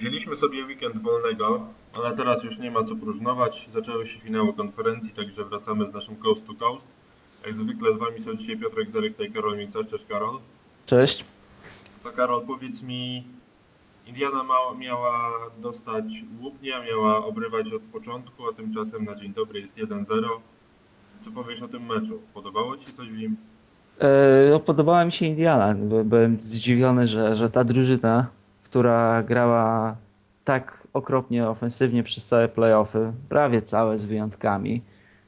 Wzięliśmy sobie weekend wolnego, ale teraz już nie ma co próżnować. Zaczęły się finały konferencji, także wracamy z naszym Coast to Coast. Jak zwykle z Wami są dzisiaj Piotrek Zarychta i Karol Mincarz. Cześć Karol. Cześć. To Karol, powiedz mi, Indiana ma, miała dostać łupnia, miała obrywać od początku, a tymczasem na dzień dobry jest 1-0. Co powiesz o tym meczu? Podobało Ci się coś w nim? E, no, podobała mi się Indiana. By- Byłem zdziwiony, że, że ta drużyna, która grała tak okropnie ofensywnie przez całe playoffy, prawie całe z wyjątkami,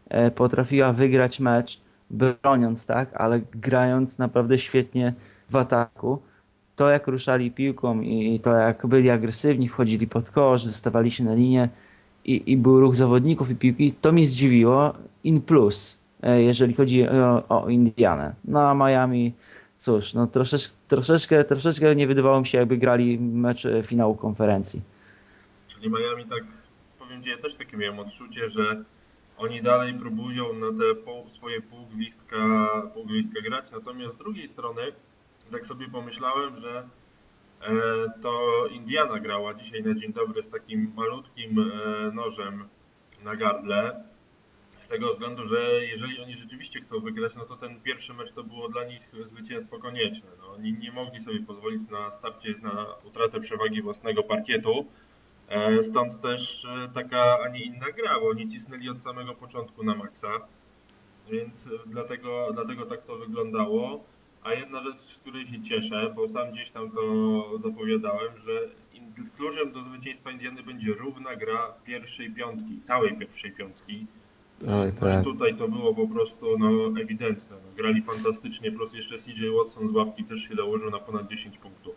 e, potrafiła wygrać mecz, broniąc tak, ale grając naprawdę świetnie w ataku. To jak ruszali piłką i to jak byli agresywni, wchodzili pod kosz, dostawali się na linię i, i był ruch zawodników i piłki, to mi zdziwiło in plus, e, jeżeli chodzi o, o Indianę. No a Miami, cóż, no troszeczkę, troszeczkę, troszeczkę nie wydawało mi się, jakby grali mecz e, finału konferencji. Czyli Miami tak, powiem Ci, ja też takie miałem odczucie, że oni dalej próbują na te pół, swoje półgwistka, półgwistka grać, natomiast z drugiej strony tak sobie pomyślałem, że e, to Indiana grała dzisiaj na dzień dobry z takim malutkim e, nożem na gardle. Z tego względu, że jeżeli oni rzeczywiście chcą wygrać, no to ten pierwszy mecz to było dla nich zwycięstwo konieczne. No, oni nie mogli sobie pozwolić na starcie na utratę przewagi własnego parkietu. E, Stąd też e, taka, a nie inna gra, bo oni cisnęli od samego początku na maksa, więc dlatego, dlatego tak to wyglądało. A jedna rzecz, z której się cieszę, bo sam gdzieś tam to zapowiadałem, że kluczem do zwycięstwa Indiany będzie równa gra pierwszej piątki, całej pierwszej piątki. Oj, No i tutaj to było po prostu no, ewidentne. No, grali fantastycznie, plus jeszcze CJ Watson z łapki też się dołożył na ponad 10 punktów.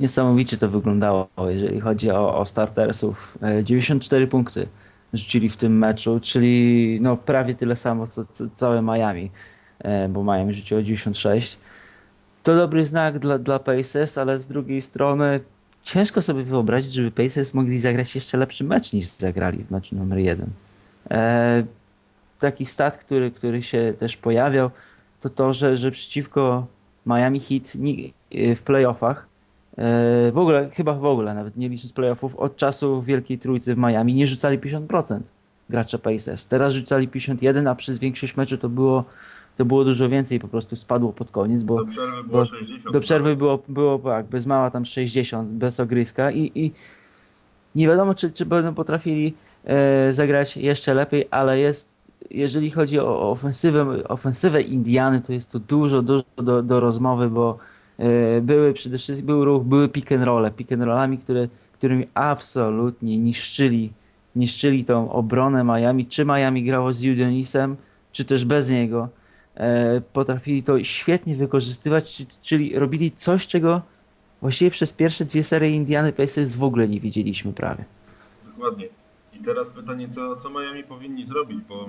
Niesamowicie to wyglądało, jeżeli chodzi o, o startersów. E, 94 punkty rzucili w tym meczu, czyli no prawie tyle samo co, co całe Miami, e, bo Miami rzuciło 96. To dobry znak dla, dla Pacers, ale z drugiej strony ciężko sobie wyobrazić, żeby Pacers mogli zagrać jeszcze lepszy mecz niż zagrali w meczu numer jeden. E, taki stat, który, który się też pojawiał, to to, że, że przeciwko Miami Heat ni- w playoffach E, W ogóle, chyba w ogóle, nawet nie licząc playoffów, od czasu Wielkiej Trójcy w Miami nie rzucali 50% gracze Pacers. Teraz rzucali 51, a przez większość meczu to było, to było dużo więcej, po prostu spadło pod koniec, bo Do przerwy było bo 60. do przerwy było, było tak, bez mała tam 60, bez ogryska i, i nie wiadomo, czy, czy będą potrafili e, zagrać jeszcze lepiej, ale jest, jeżeli chodzi o ofensywę, ofensywę Indiany, to jest to dużo, dużo do, do rozmowy, bo e, były przede wszystkim, był ruch, były pick and rolle, pick and rollami, które, którymi absolutnie niszczyli, niszczyli tą obronę Miami, czy Miami grało z Udionisem, czy też bez niego e, potrafili to świetnie wykorzystywać, czy- czyli robili coś, czego właściwie przez pierwsze dwie serie Indiany Pacers w ogóle nie widzieliśmy prawie. Dokładnie. I teraz pytanie, co, co Miami powinni zrobić, bo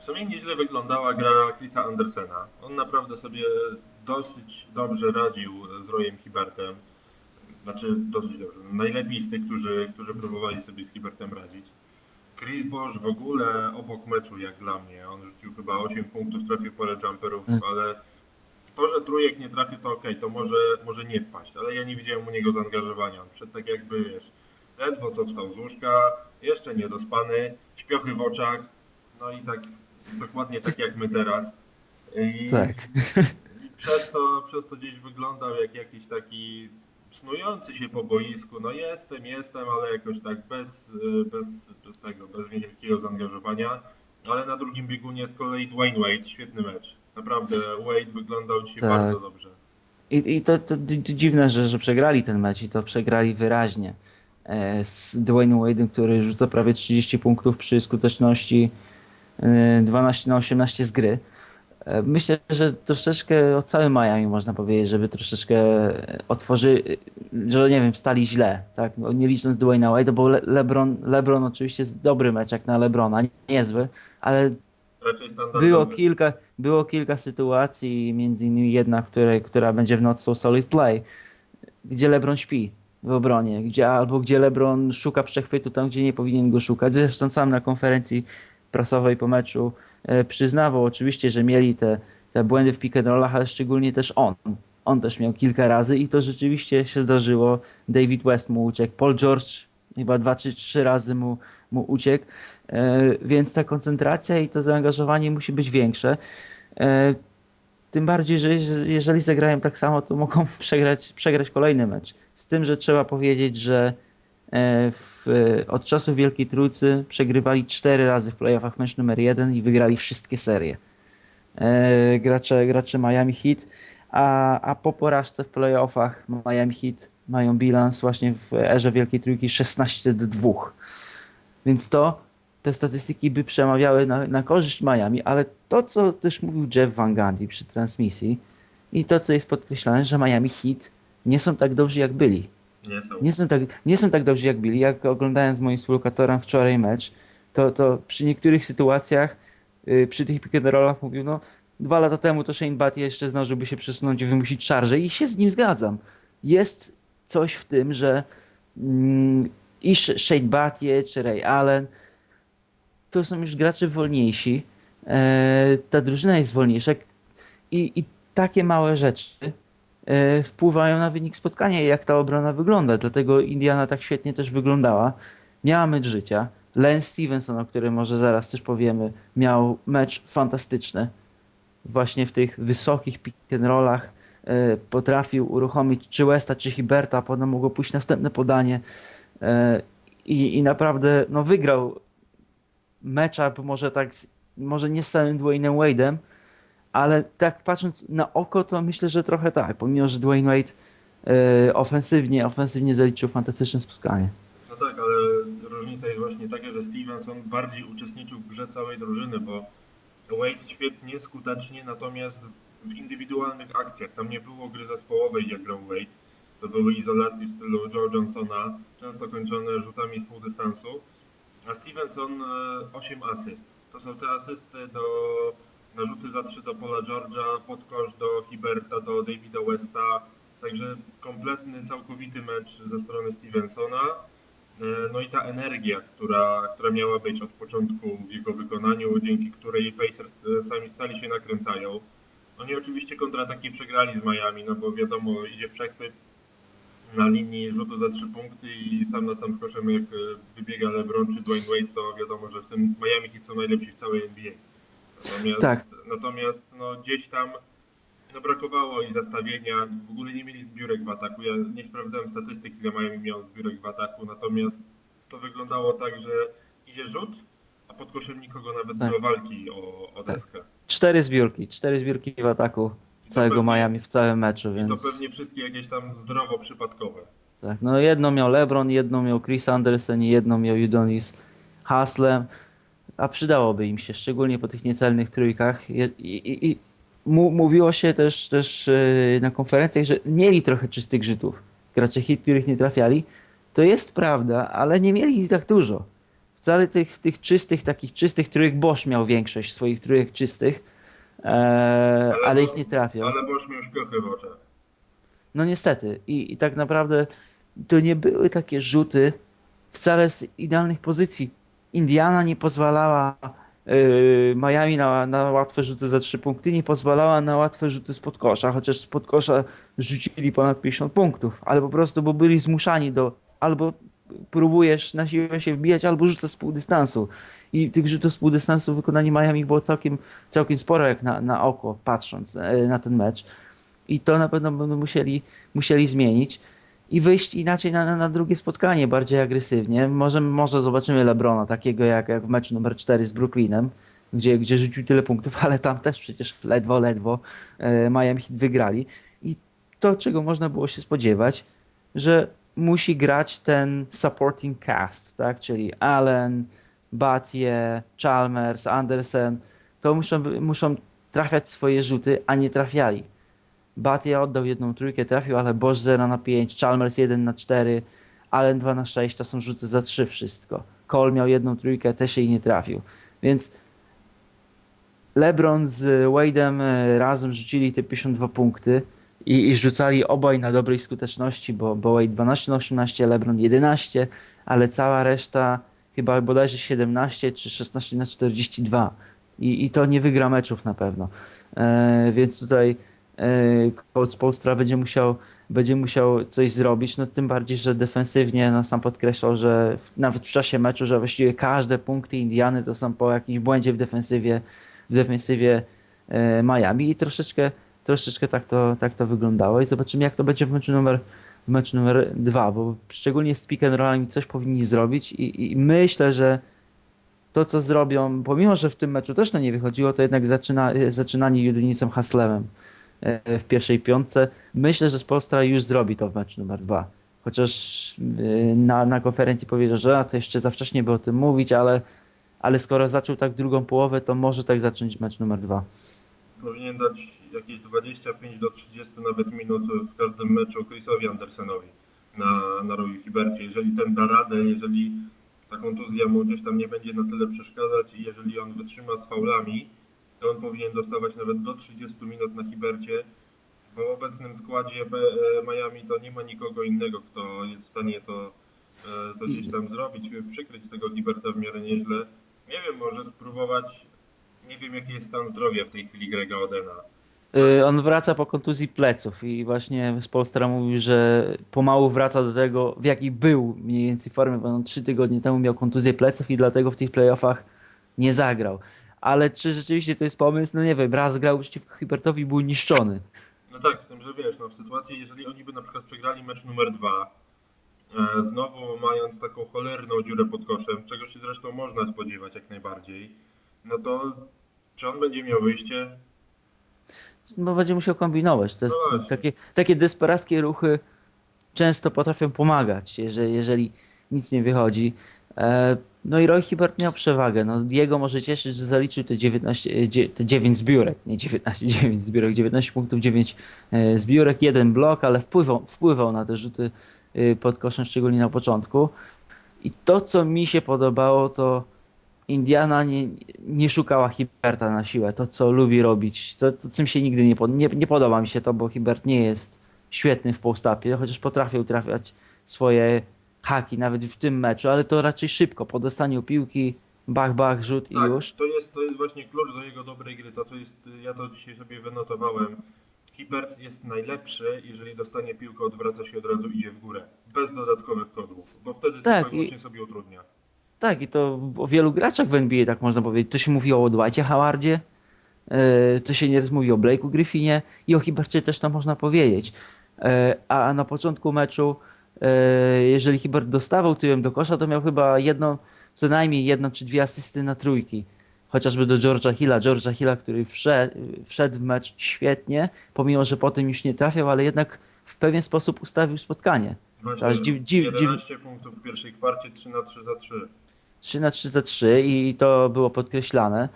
w sumie nieźle wyglądała gra Chrisa Andersena. On naprawdę sobie dosyć dobrze radził z Royem Hibertem. Znaczy, dosyć dobrze. Najlepiej z tych, którzy, którzy próbowali sobie z Hibertem radzić. Chris Bosch w ogóle obok meczu, jak dla mnie. On rzucił chyba 8 punktów, trafił parę jumperów, Mm. ale to, że trójek nie trafił, to okej, to może, może nie wpaść, ale ja nie widziałem u niego zaangażowania. On przed tak jakby, wiesz, ledwo co wstał z łóżka, jeszcze niedospany, śpiochy w oczach, no i tak dokładnie tak jak my teraz. I Tak. przez to, przez to gdzieś wyglądał jak jakiś taki snujący się po boisku. No jestem, jestem, ale jakoś tak bez, bez, bez tego, bez wielkiego zaangażowania. Ale na drugim biegunie z kolei Dwayne Wade, świetny mecz. Naprawdę Wade wyglądał dzisiaj Tak. bardzo dobrze. I, i to, to, dziwne, że, że przegrali ten mecz i to przegrali wyraźnie. E, z Dwayne Wade'em, który rzuca prawie 30 punktów przy skuteczności 12 na 18 z gry. E, Myślę, że troszeczkę o całym Miami można powiedzieć, żeby troszeczkę otworzy, że nie wiem, wstali źle, tak? No, nie licząc Dwayne'a Wade'a, bo Le LeBron, LeBron oczywiście jest dobry mecz jak na LeBrona, niezły, ale było kilka, było kilka sytuacji, między innymi jedna, której, która będzie w Not So Solid Play, gdzie LeBron śpi w obronie, gdzie, albo gdzie LeBron szuka przechwytu tam, gdzie nie powinien go szukać. Zresztą sam na konferencji prasowej po meczu e, przyznawał oczywiście, że mieli te, te błędy w pick and rollach, ale szczególnie też on. On też miał kilka razy i to rzeczywiście się zdarzyło. David West mu uciekł, Paul George chyba dwa czy trzy razy mu, mu uciekł, e, więc ta koncentracja i to zaangażowanie musi być większe. E, tym bardziej, że jeż- jeżeli zagrają tak samo, to mogą przegrać, przegrać kolejny mecz. Z tym, że trzeba powiedzieć, że w, od czasu Wielkiej Trójcy przegrywali cztery razy w playoffach mecz numer jeden i wygrali wszystkie serie. E, gracze, gracze Miami Heat, a, a po porażce w playoffach Miami Heat mają bilans właśnie w erze Wielkiej Trójki 16 do 2. Więc to, te statystyki by przemawiały na, na korzyść Miami, ale to, co też mówił Jeff Van Gundy przy transmisji i to, co jest podkreślane, że Miami Heat nie są tak dobrzy, jak byli. Nie są. Nie są tak, nie są tak dobrzy, jak byli. Jak oglądając z moim współlokatorem wczoraj mecz, to, to przy niektórych sytuacjach, yy, przy tych pick and rollach mówił, no dwa lata temu to Shane Batty jeszcze zdążyłby się przesunąć i wymusić szarże i się z nim zgadzam. Jest coś w tym, że mm, i Sh- Shane Batty czy Ray Allen to są już gracze wolniejsi. E, ta drużyna jest wolniejsza i, i takie małe rzeczy wpływają na wynik spotkania i jak ta obrona wygląda. Dlatego Indiana tak świetnie też wyglądała. Miała mecz życia. Lance Stevenson, o którym może zaraz też powiemy, miał mecz fantastyczny. Właśnie w tych wysokich pick and rollach e, potrafił uruchomić czy Westa, czy Hiberta, a potem mogło pójść następne podanie. E, I, I naprawdę no, wygrał matchup może tak, z, może nie z samym Dwaynem Wade'em, ale tak patrząc na oko, to myślę, że trochę tak, pomimo, że Dwayne Wade e, ofensywnie, ofensywnie zaliczył fantastyczne spotkanie. No tak, ale różnica jest właśnie taka, że Stevenson bardziej uczestniczył w grze całej drużyny, bo Wade świetnie, skutecznie, natomiast w indywidualnych akcjach, tam nie było gry zespołowej, jak grał Wade, to były izolacje w stylu Joe Johnsona, często kończone rzutami z pół dystansu, a Stevenson e, 8 asyst. To są te asysty do na rzuty za 3 do Paula George'a, pod kosz do Hiberta, do Davida Westa, także kompletny, całkowity mecz ze strony Stevensona. E, No i ta energia, która, która miała być od początku w jego wykonaniu, dzięki której Pacers e, sami cali się nakręcają. Oni oczywiście kontrataki przegrali z Miami, no bo wiadomo, idzie przechwyt na linii rzutu za trzy punkty i sam na sam koszem jak e, wybiega LeBron czy Dwayne Wade, to wiadomo, że w tym Miami są najlepsi w całej NBA. Natomiast, Tak. natomiast no, gdzieś tam no, brakowało i zastawienia, w ogóle nie mieli zbiórek w ataku. Ja nie sprawdzałem statystyk, ile Miami miał zbiórek w ataku, natomiast to wyglądało tak, że idzie rzut, a pod koszem nikogo nawet Tak. do walki o, o Tak. deskę. Cztery zbiórki, cztery zbiórki w ataku całego pewnie- Miami w całym meczu, I to więc pewnie wszystkie jakieś tam zdrowo przypadkowe. tak, no jedną miał LeBron, jedną miał Chris Anderson i jedną miał Udonis Haslem, a przydałoby im się, szczególnie po tych niecelnych trójkach. I, i, i mówiło się też, też e, na konferencjach, że mieli trochę czystych rzutów. Gracze hit, których nie trafiali. To jest prawda, ale nie mieli ich tak dużo. Wcale tych, tych czystych, takich czystych trójek Bosch miał większość swoich trójek czystych, e, ale ich nie trafiał. Ale Bosz miał szpiochy w oczach. No niestety. I, I tak naprawdę to nie były takie rzuty wcale z idealnych pozycji. Indiana nie pozwalała yy, Miami na, na łatwe rzuty za trzy punkty, nie pozwalała na łatwe rzuty spod kosza, chociaż spod kosza rzucili ponad 50 punktów, ale po prostu, bo byli zmuszani do albo próbujesz na siłę się wbijać, albo rzucasz z pół dystansu. I tych rzutów z pół dystansu w wykonaniu Miami było całkiem, całkiem sporo, jak na, na oko, patrząc e, na ten mecz. I to na pewno będą musieli, musieli zmienić i wyjść inaczej na, na, drugie spotkanie, bardziej agresywnie. Może, może zobaczymy Lebrona, takiego jak, jak w meczu numer 4 z Brooklynem, gdzie, gdzie rzucił tyle punktów, ale tam też przecież ledwo, ledwo e, Miami Heat wygrali. I to, czego można było się spodziewać, że musi grać ten supporting cast, tak? czyli Allen, Batie, Chalmers, Anderson, to muszą, muszą trafiać swoje rzuty, a nie trafiali. Batia oddał jedną trójkę, trafił, ale Bosch 0 na 5, Chalmers 1 na 4, Allen 2 na 6, to są rzuty za 3 wszystko. Cole miał jedną trójkę, też jej nie trafił. Więc LeBron z Wade'em e, razem rzucili te 52 punkty i, i rzucali obaj na dobrej skuteczności, bo, bo Wade 12 na 18, LeBron 11, ale cała reszta chyba bodajże 17 czy 16 na 42. I, i to nie wygra meczów na pewno. E, więc tutaj Polstra będzie musiał, będzie musiał coś zrobić, no tym bardziej, że defensywnie no, sam podkreślał, że w, nawet w czasie meczu, że właściwie każde punkty Indiany to są po jakimś błędzie w defensywie, w defensywie e, Miami i troszeczkę, troszeczkę tak, to, tak to wyglądało i zobaczymy jak to będzie w meczu numer, w meczu numer dwa, bo szczególnie z pick and rollami coś powinni zrobić i, i myślę, że to, co zrobią, pomimo, że w tym meczu też na nie wychodziło, to jednak zaczyna, zaczynanie Judynicem Haslemem. e, w pierwszej piątce. Myślę, że Spolstra już zrobi to w meczu numer dwa. Chociaż e, na, na konferencji powiedział, że to jeszcze za wcześnie by o tym mówić, ale, ale skoro zaczął tak drugą połowę, to może tak zacząć mecz numer dwa. Powinien dać jakieś 25 do 30 nawet minut w każdym meczu Chrisowi Andersenowi na, na Royu Hibercie. Jeżeli ten da radę, jeżeli ta kontuzja mu gdzieś tam nie będzie na tyle przeszkadzać i jeżeli on wytrzyma z faulami, to on powinien dostawać nawet do 30 minut na Hibercie. Bo w obecnym składzie e, Miami to nie ma nikogo innego, kto jest w stanie to, e, to gdzieś tam zrobić, przykryć tego Hiberta w miarę nieźle. Nie wiem, może spróbować, nie wiem jaki jest stan zdrowia w tej chwili Grega Odena. Y, On wraca po kontuzji pleców i właśnie Spolstra mówił, że pomału wraca do tego, w jakiej był mniej więcej formie, bo on trzy tygodnie temu miał kontuzję pleców i dlatego w tych playoffach nie zagrał. Ale czy rzeczywiście to jest pomysł? No nie wiem, raz grał przeciwko Hibertowi był niszczony. No tak, z tym, że wiesz, no w sytuacji, jeżeli oni by na przykład przegrali mecz numer dwa, e, znowu mając taką cholerną dziurę pod koszem, czego się zresztą można spodziewać jak najbardziej, no to czy on będzie miał wyjście? Bo będzie musiał kombinować. To jest, No takie, takie desperackie ruchy często potrafią pomagać, jeżeli, jeżeli nic nie wychodzi. E, No i Roy Hibbert miał przewagę. No, jego może cieszyć, że zaliczył te 19, e, te 9 zbiórek, nie 19, 9 zbiórek, 19 punktów, 9 e, zbiórek, jeden blok, ale wpływał, wpływał na te rzuty pod koszem, szczególnie na początku. I to, co mi się podobało, to Indiana nie, nie szukała Hiberta na siłę. To, co lubi robić, to, to mi się nigdy nie, pod, nie, nie podoba mi się to, bo Hibert nie jest świetny w postapie, chociaż potrafił trafiać swoje haki nawet w tym meczu, ale to raczej szybko, po dostaniu piłki, bach, bach, rzut i Tak, już. to jest, to jest właśnie klucz do jego dobrej gry, to co jest, ja to dzisiaj sobie wynotowałem. Hibert jest najlepszy, jeżeli dostanie piłkę, odwraca się od razu, idzie w górę, bez dodatkowych kodłów, bo wtedy Tak, i i- sobie utrudnia. Tak, i to o wielu graczach w NBA tak można powiedzieć. To się mówi o Dwightie Howardzie, e, to się nieraz mówi o Blake'u Griffinie i o Hibercie też to można powiedzieć. E, A na początku meczu, jeżeli Hibert dostawał tyłem do kosza, to miał chyba jedną, co najmniej jedną czy dwie asysty na trójki. Chociażby do George'a Hilla. George'a Hilla, który wszedł, wszedł w mecz świetnie, pomimo, że potem już nie trafiał, ale jednak w pewien sposób ustawił spotkanie. Aż dziw- dziw- 11 punktów w pierwszej kwarcie, 3 na 3 za 3. 3 na 3 za 3 i to było podkreślane e,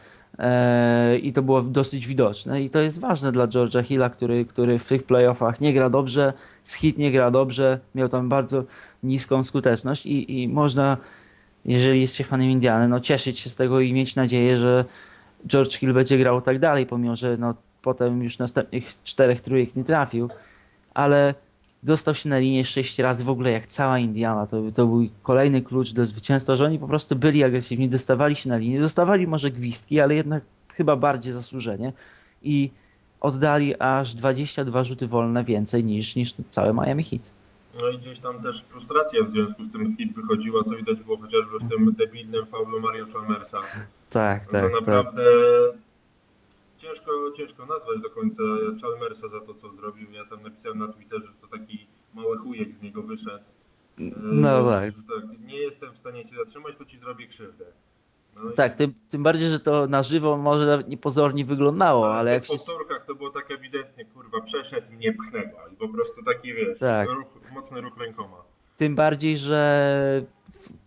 i to było dosyć widoczne. I to jest ważne dla George'a Hilla, który, który w tych playoffach nie gra dobrze, z hit nie gra dobrze, miał tam bardzo niską skuteczność i, i można, jeżeli jest się fanem Indiany, no cieszyć się z tego i mieć nadzieję, że George Hill będzie grał tak dalej, pomimo, że no, potem już następnych czterech trójek nie trafił, ale dostał się na linię sześć razy w ogóle jak cała Indiana. To, to był kolejny klucz do zwycięstwa, że oni po prostu byli agresywni, dostawali się na linię, dostawali może gwizdki, ale jednak chyba bardziej zasłużenie i oddali aż 22 rzuty wolne więcej niż, niż całe Miami Heat. No i gdzieś tam też frustracja w związku z tym hit wychodziła, co widać było chociażby w tym debilnym faulu Mario Chalmersa. Tak, to tak, tak. naprawdę ciężko, ciężko nazwać do końca Chalmersa za to, co zrobił. Ja tam napisałem na Twitterze, że to taki mały chujek z niego wyszedł. E, No tak. tak. Nie jestem w stanie cię zatrzymać, to ci zrobię krzywdę. No i- Tak, tym, tym bardziej, że to na żywo może nawet niepozornie wyglądało, ale w jak się... powtórkach to było tak ewidentnie, kurwa, przeszedł i mnie pchnęła. I po prostu taki, wiesz, Tak. ruch, mocny ruch rękoma. Tym bardziej, że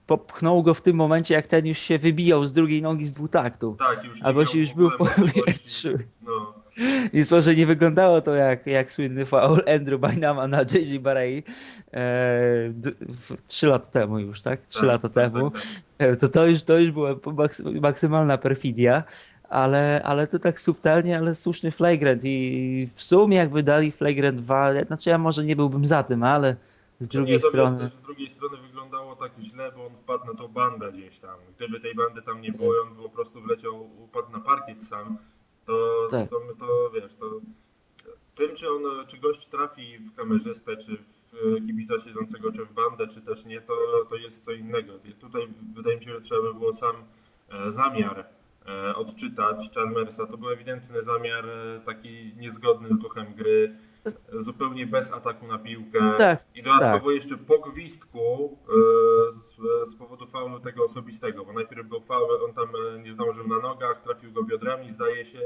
popchnął go w tym momencie, jak ten już się wybijał z drugiej nogi z dwutaktu. Tak, już nie A właściwie miał już był w powietrzu. No, Więc może nie wyglądało to jak, jak słynny foul Andrew Bynama na JJ Barei trzy lata temu już, tak? Trzy tak, lata tak, temu. tak, tak. E, To, to, już, to już była maksy, maksymalna perfidia, ale, ale to tak subtelnie, ale słuszny flagrant i w sumie jakby dali flagrant 2, znaczy ja może nie byłbym za tym, ale z drugiej nie, strony... Z drugiej strony wyglądało tak źle, bo on wpadł na tą bandę gdzieś tam. Gdyby tej bandy tam nie było, i on po prostu wleciał, upadł na parkiet sam, to, Tak. to, to, wiesz, to tym, czy on, czy gość trafi w kamerzystę, czy w e, kibica siedzącego, czy w bandę, czy też nie, to, to jest co innego. Tutaj wydaje mi się, że trzeba by było sam e, zamiar e, odczytać Chalmersa. To był ewidentny zamiar taki niezgodny z duchem gry, zupełnie bez ataku na piłkę. Tak, I dodatkowo jeszcze po gwizdku e, z, z powodu faulu tego osobistego, bo najpierw był faul, on tam e, nie zdążył na nogach, trafił go biodrami, zdaje się,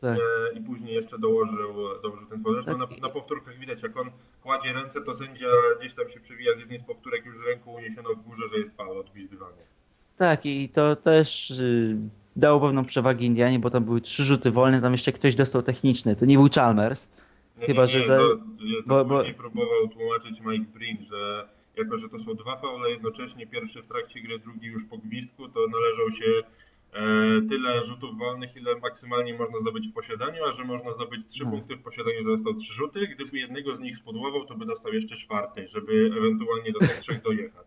tak. e, i później jeszcze dołożył, dołożył ten faul. Zresztą Tak. na, na powtórkach widać, jak on kładzie ręce, to sędzia gdzieś tam się przewija z jednej z powtórek już z ręką uniesiono w górze, że jest faul odgwizdywanie. Tak, i to też y, dało pewną przewagę Indianie, bo tam były trzy rzuty wolne, tam jeszcze ktoś dostał techniczny. To nie był Chalmers. Nie, Chyba, nie, że nie, za- bo, bo- bo- próbował tłumaczyć Mike Breen, że jako, że to są dwa faule jednocześnie, pierwszy w trakcie gry, drugi już po gwizdku, to należą się e, tyle rzutów wolnych, ile maksymalnie można zdobyć w posiadaniu, a że można zdobyć trzy No. punkty w posiadaniu, to dostał trzy rzuty. Gdyby jednego z nich spudłował, to by dostał jeszcze czwarty, żeby ewentualnie do tych trzech dojechać.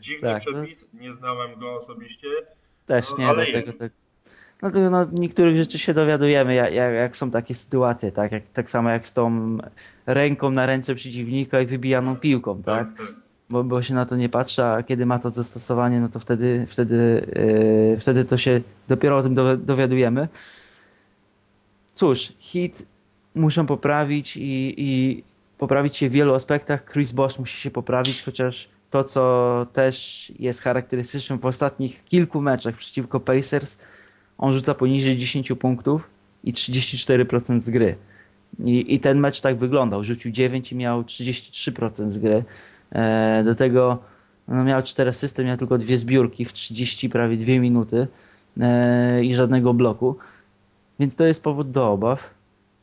Dziwny Tak, no. przepis, nie znałem go osobiście. Też No, nie, ale dlatego jest. tak. No to no, niektórych rzeczy się dowiadujemy, jak, jak, są takie sytuacje, tak? Jak, tak samo jak z tą ręką na ręce przeciwnika i wybijaną piłką, tak? tak. Bo, bo się na to nie patrzy, a kiedy ma to zastosowanie, no to wtedy, wtedy, yy, wtedy to się dopiero o tym dowi- dowiadujemy. Cóż, hit muszą poprawić i, i poprawić się w wielu aspektach. Chris Bosh musi się poprawić, chociaż to, co też jest charakterystyczne w ostatnich kilku meczach przeciwko Pacers, on rzuca poniżej 10 punktów i 34% z gry. I, I ten mecz tak wyglądał. Rzucił 9 i miał 33% z gry. E, do tego no, miał 4 asysty, miał tylko dwie zbiórki w 30 prawie 2 minuty e, i żadnego bloku. Więc to jest powód do obaw.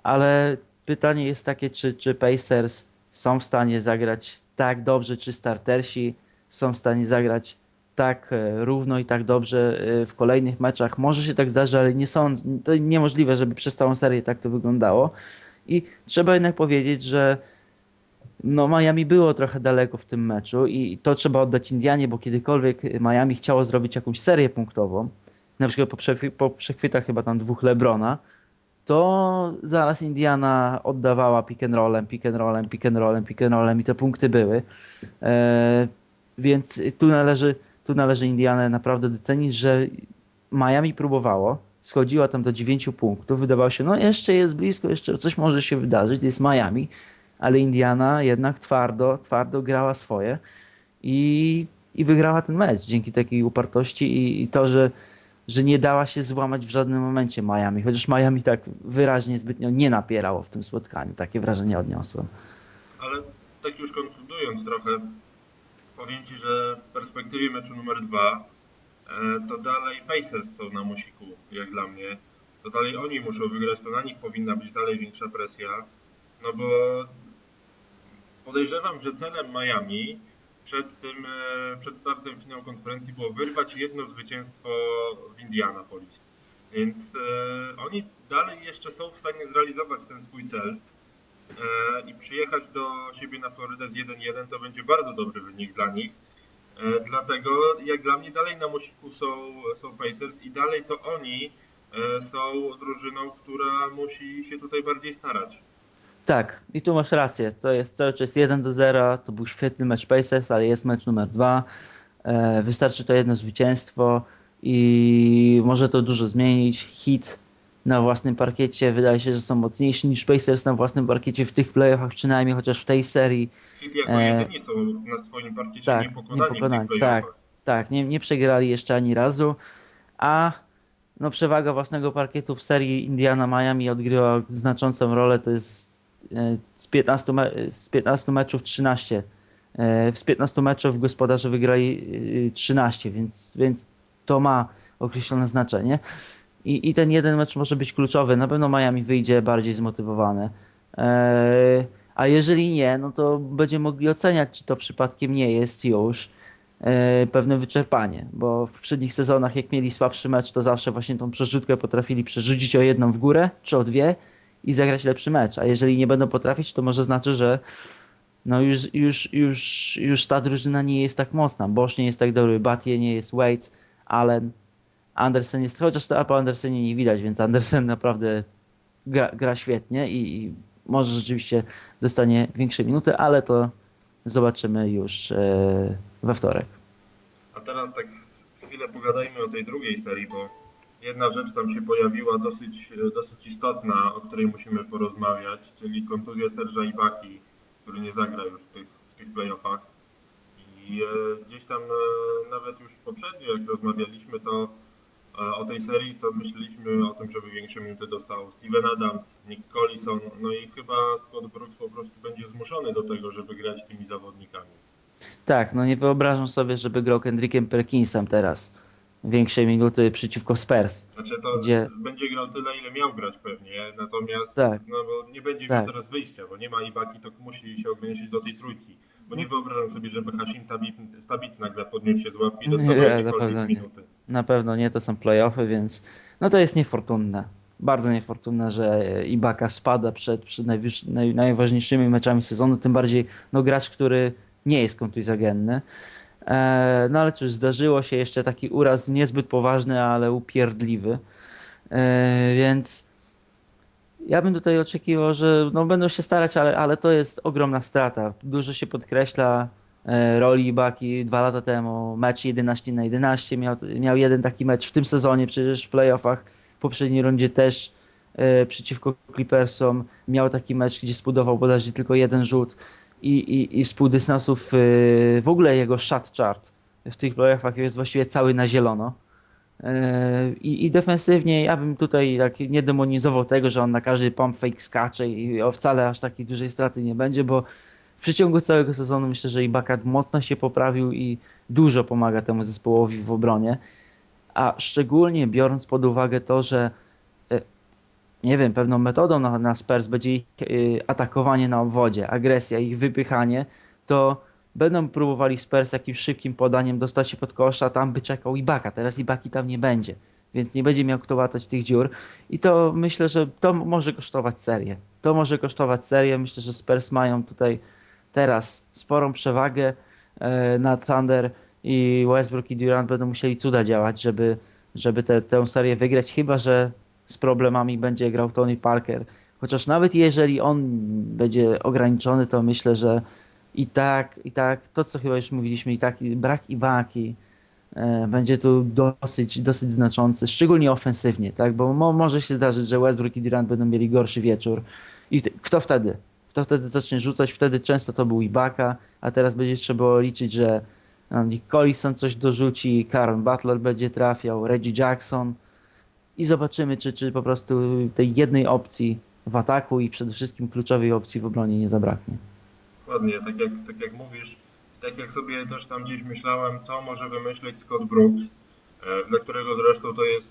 Ale pytanie jest takie, czy, czy Pacers są w stanie zagrać tak dobrze, czy startersi są w stanie zagrać tak e, równo i tak dobrze e, w kolejnych meczach. Może się tak zdarzy, ale nie sądzę, to niemożliwe, żeby przez całą serię tak to wyglądało. I trzeba jednak powiedzieć, że no Miami było trochę daleko w tym meczu i to trzeba oddać Indianie, bo kiedykolwiek Miami chciało zrobić jakąś serię punktową, na przykład po, przechwy- po przechwytach chyba tam dwóch Lebrona, to zaraz Indiana oddawała pick and rollem, pick and rollem, pick and rollem, pick and rollem i te punkty były. E, więc tu należy, tu należy Indianę naprawdę docenić, że Miami próbowało, schodziła tam do 9 punktów, wydawało się, no jeszcze jest blisko, jeszcze coś może się wydarzyć, jest Miami, ale Indiana jednak twardo, twardo grała swoje i, i wygrała ten mecz dzięki takiej upartości i, i to, że, że nie dała się złamać w żadnym momencie Miami, chociaż Miami tak wyraźnie zbytnio nie napierało w tym spotkaniu, takie wrażenie odniosłem. Ale tak już konkludując trochę, powiem że w perspektywie meczu numer dwa e, to dalej Pacers są na musiku, jak dla mnie. To dalej oni muszą wygrać, to na nich powinna być dalej większa presja. No bo podejrzewam, że celem Miami przed tym, e, przed startem finału konferencji było wyrwać jedno zwycięstwo w Indianapolis. Więc e, oni dalej jeszcze są w stanie zrealizować ten swój cel i przyjechać do siebie na Florydę z 1-1 to będzie bardzo dobry wynik dla nich. E, dlatego jak dla mnie dalej na musiku są, są Pacers i dalej to oni e, są drużyną, która musi się tutaj bardziej starać. Tak, i tu masz rację. To jest cały czas 1 do 0. To był świetny mecz Pacers, ale jest mecz numer 2. E, wystarczy to jedno zwycięstwo i może to dużo zmienić. Hit na własnym parkiecie wydaje się, że są mocniejsi niż Pacers na własnym parkiecie w tych playoffach, przynajmniej chociaż w tej serii. Hit jako E, jedyni są na swoim parkiecie Tak, niepokonani, niepokonani. Tak, tak, nie, nie przegrali jeszcze ani razu, a no przewaga własnego parkietu w serii Indiana-Miami odgrywa znaczącą rolę, to jest e, z 15, me, z 15 meczów 13. E, Z 15 meczów gospodarze wygrali e, 13, więc, więc to ma określone znaczenie. I, I ten jeden mecz może być kluczowy. Na pewno Miami wyjdzie bardziej zmotywowane. E, A jeżeli nie, no to będziemy mogli oceniać, czy to przypadkiem nie jest już e, pewne wyczerpanie, bo w poprzednich sezonach, jak mieli słabszy mecz, to zawsze właśnie tą przerzutkę potrafili przerzucić o jedną w górę, czy o dwie i zagrać lepszy mecz. A jeżeli nie będą potrafić, to może znaczy, że no już, już, już, już ta drużyna nie jest tak mocna. Bosch nie jest tak dobry, Batie nie jest, Wade, Allen, Andersen jest, chociaż to po Andersenie nie widać, więc Andersen naprawdę gra, gra świetnie i, i może rzeczywiście dostanie większe minuty, ale to zobaczymy już e, we wtorek. A teraz tak chwilę pogadajmy o tej drugiej serii, bo jedna rzecz tam się pojawiła dosyć, dosyć istotna, o której musimy porozmawiać, czyli kontuzja Serża Ibaki, który nie zagra już w tych, w tych playoffach. I e, gdzieś tam e, nawet już poprzednio, jak rozmawialiśmy, to o tej serii, to myśleliśmy o tym, żeby większe minuty dostał Steven Adams, Nick Collison, no i chyba Scott Brooks po prostu będzie zmuszony do tego, żeby grać tymi zawodnikami. Tak, no nie wyobrażam sobie, żeby grał Kendrickiem Perkinsem teraz większe minuty przeciwko Spurs. Znaczy to Gdzie- będzie grał tyle, ile miał grać pewnie, natomiast Tak. no bo nie będzie Tak. miał teraz wyjścia, bo nie ma Ibaki, to musi się ograniczyć do tej trójki. Bo nie wyobrażam sobie, żeby Hashim Tabit, nagle podniósł się z łapki i dostał nie. minuty. Na pewno nie, to są playoffy, więc no to jest niefortunne. Bardzo niefortunne, że Ibaka spada przed, przed naj, najważniejszymi meczami sezonu, tym bardziej no, gracz, który nie jest kontuzjogenny. E, no ale cóż, zdarzyło się jeszcze taki uraz niezbyt poważny, ale upierdliwy. E, więc ja bym tutaj oczekiwał, że no, będą się starać, ale, ale to jest ogromna strata. Dużo się podkreśla roli Ibaki dwa lata temu. Mecz 11 na 11. Miał, miał jeden taki mecz w tym sezonie, przecież w playoffach. W poprzedniej rundzie też e, przeciwko Clippersom miał taki mecz, gdzie zbudował bodajże tylko jeden rzut. I, i, i z pół dystansów e, w ogóle jego shot chart w tych playoffach jest właściwie cały na zielono. E, I, I defensywnie ja bym tutaj tak nie demonizował tego, że on na każdy pump fake skacze i o wcale aż takiej dużej straty nie będzie, bo przeciągu całego sezonu myślę, że Ibaka mocno się poprawił i dużo pomaga temu zespołowi w obronie. A szczególnie biorąc pod uwagę to, że e, nie wiem, pewną metodą na, na Spurs będzie ich e, atakowanie na obwodzie, agresja, ich wypychanie, to będą próbowali Spurs jakimś szybkim podaniem dostać się pod kosz, a tam by czekał Ibaka. Teraz Ibaki tam nie będzie, więc nie będzie miał kto łatać tych dziur. I to myślę, że to może kosztować serię. To może kosztować serię. Myślę, że Spurs mają tutaj teraz sporą przewagę e, nad Thunder i Westbrook i Durant będą musieli cuda działać, żeby, żeby tę tę serię wygrać, chyba że z problemami będzie grał Tony Parker. Chociaż nawet jeżeli on będzie ograniczony, to myślę, że i tak, i tak, to co chyba już mówiliśmy, i tak brak Ibaki e, będzie tu dosyć, dosyć znaczący, szczególnie ofensywnie, tak, bo mo, może się zdarzyć, że Westbrook i Durant będą mieli gorszy wieczór. I kto wtedy? Kto wtedy zacznie rzucać? Wtedy często to był Ibaka, a teraz będzie trzeba liczyć, że no, Nick Collison coś dorzuci, Karen Butler będzie trafiał, Reggie Jackson i zobaczymy, czy, czy po prostu tej jednej opcji w ataku i przede wszystkim kluczowej opcji w obronie nie zabraknie. Dokładnie, tak jak, tak jak mówisz, tak jak sobie też tam gdzieś myślałem, co może wymyśleć Scott Brooks, e, dla którego zresztą to jest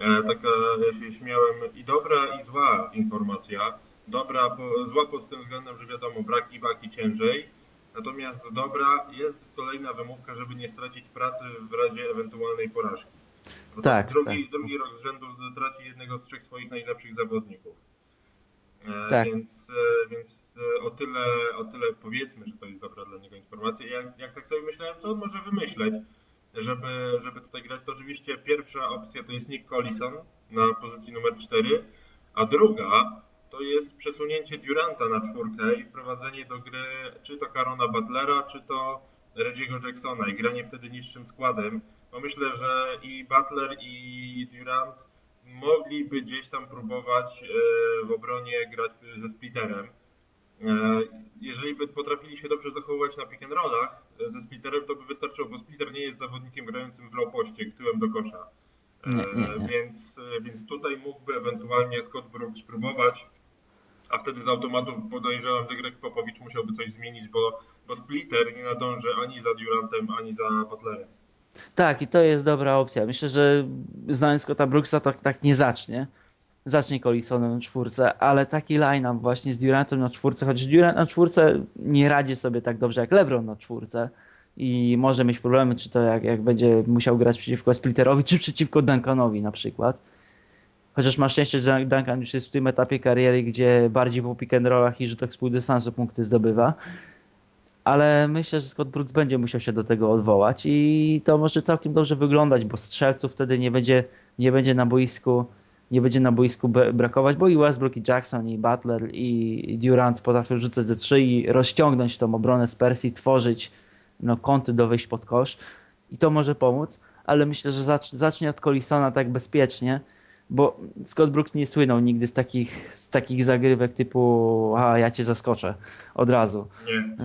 e, taka, ja się śmiałem, i dobra i zła informacja. Dobra, po, zła pod tym względem, że wiadomo, brak Ibaki ciężej, natomiast dobra jest kolejna wymówka, żeby nie stracić pracy w razie ewentualnej porażki. Bo Tak, drugi, tak. drugi rok z rzędu traci jednego z trzech swoich najlepszych zawodników. E, Tak. Więc, e, więc e, o, tyle, o tyle powiedzmy, że to jest dobra dla niego informacja. Jak, jak tak sobie myślałem, co on może wymyśleć, żeby, żeby tutaj grać, to oczywiście pierwsza opcja to jest Nick Collison na pozycji numer 4, a druga to jest przesunięcie Duranta na czwórkę i wprowadzenie do gry czy to Karona Butlera, czy to Reggie'ego Jacksona i granie wtedy niższym składem. Bo myślę, że i Butler i Durant mogliby gdzieś tam próbować e, w obronie grać ze splitterem. E, Jeżeli by potrafili się dobrze zachowywać na pick and rollach e, ze splitterem, to by wystarczyło, bo splitter nie jest zawodnikiem grającym w low poście, tyłem do kosza. Nie, nie, nie. Więc, więc tutaj mógłby ewentualnie Scott Brooks spróbować, a wtedy z automatu podejrzewam, że Greg Popowicz musiałby coś zmienić, bo, bo splitter nie nadąży ani za Durantem, ani za Butlerem. Tak, i to jest dobra opcja. Myślę, że znając Scotta Brooksa, to tak nie zacznie. Zacznie Collisonem na czwórce, ale taki line-up właśnie z Durantem na czwórce, chociaż Durant na czwórce nie radzi sobie tak dobrze jak LeBron na czwórce i może mieć problemy, czy to jak, jak będzie musiał grać przeciwko Splitterowi, czy przeciwko Duncanowi na przykład. Chociaż ma szczęście, że Duncan już jest w tym etapie kariery, gdzie bardziej po pick and rollach i rzutach z półdystansu punkty zdobywa. Ale myślę, że Scott Brooks będzie musiał się do tego odwołać i to może całkiem dobrze wyglądać, bo strzelców wtedy nie będzie, nie będzie na boisku nie będzie na boisku brakować, bo i Westbrook, i Jackson, i Butler, i Durant potrafią rzucać ze trzy i rozciągnąć tą obronę z Persji, tworzyć no, kąty do wejść pod kosz i to może pomóc, ale myślę, że zacz, zacznie od Collisona tak bezpiecznie, bo Scott Brooks nie słynął nigdy z takich, z takich zagrywek typu a ja cię zaskoczę od razu.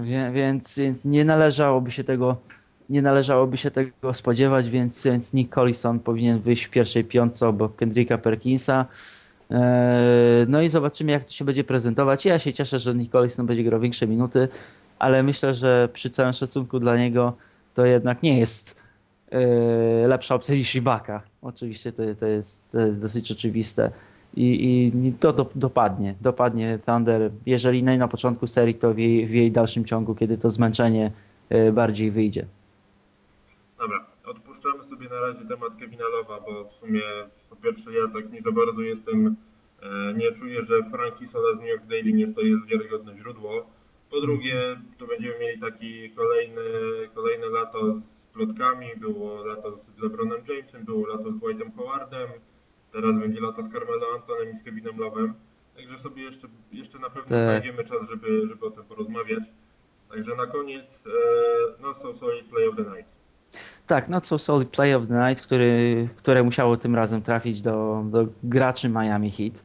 Wie, więc, więc nie należałoby się tego nie należałoby się tego spodziewać, więc, więc Nick Collison powinien wyjść w pierwszej piątce obok Kendricka Perkinsa. Eee, No i zobaczymy, jak to się będzie prezentować. Ja się cieszę, że Nick Collison będzie grał większe minuty, ale myślę, że przy całym szacunku dla niego to jednak nie jest lepsza opcja niż Ibaka. Oczywiście to, to, jest, to jest dosyć oczywiste. I, i to do, dopadnie, dopadnie Thunder, jeżeli nie na początku serii, to w jej, w jej dalszym ciągu, kiedy to zmęczenie e, bardziej wyjdzie. dobra. Odpuszczamy sobie na razie temat Kevina Lowa, bo w sumie po pierwsze ja tak nie za bardzo jestem, e, nie czuję, że Frankie Sola z New York Daily nie to jest wiarygodne źródło. Po drugie, tu będziemy mieli taki kolejny, Było lato z LeBronem Jamesem, było lato z Dwightem Howardem, teraz będzie lato z Carmelo Antonem i z Kevinem Lovem. Także sobie jeszcze, jeszcze na pewno Tak. znajdziemy czas, żeby, żeby o tym porozmawiać. Także na koniec, e, no so solid play of the night. Tak, not so solid play of the night, który, które musiało tym razem trafić do, do graczy Miami Heat.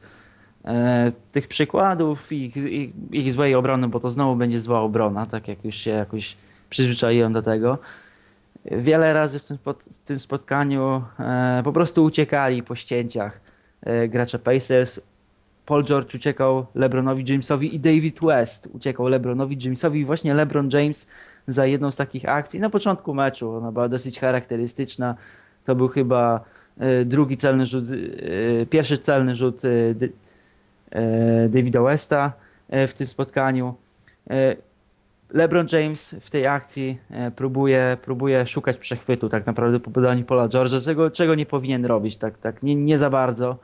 E, tych przykładów, ich, ich, ich złej obrony, bo to znowu będzie zła obrona, tak jak już się jakoś przyzwyczaiłem do tego. Wiele razy w tym, spot, w tym spotkaniu e, po prostu uciekali po ścięciach e, gracze Pacers. Paul George uciekał LeBronowi Jamesowi i David West uciekał LeBronowi Jamesowi i właśnie LeBron James za jedną z takich akcji na początku meczu. Ona była dosyć charakterystyczna. To był chyba e, drugi celny rzut, e, pierwszy celny rzut e, e, Davida Westa w tym spotkaniu. LeBron James w tej akcji e, próbuje, próbuje szukać przechwytu tak naprawdę po podaniu Paula George'a, czego, czego nie powinien robić, tak, tak nie, nie za bardzo.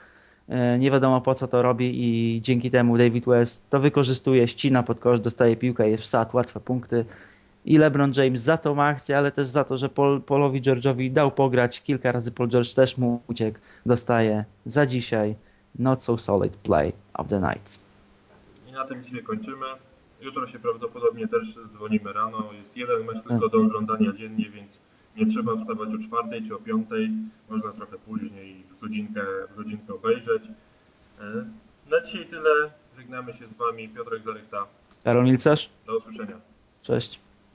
E, Nie wiadomo po co to robi i dzięki temu David West to wykorzystuje, ścina pod kosz, dostaje piłkę, jest wsad, łatwe punkty. I LeBron James za tą akcję, ale też za to, że Paul, Paulowi George'owi dał pograć. Kilka razy Paul George też mu uciekł. Dostaje za dzisiaj not so solid play of the night. I na tym dzisiaj kończymy. Jutro się prawdopodobnie też dzwonimy rano. Jest jeden mecz tylko do oglądania dziennie, więc nie trzeba wstawać o czwartej czy o piątej. Można trochę później w godzinkę, w godzinkę obejrzeć. E, Na dzisiaj tyle. Żegnamy się z Wami. Piotrek Zarychta. Karol Milcerz? Do usłyszenia. Cześć.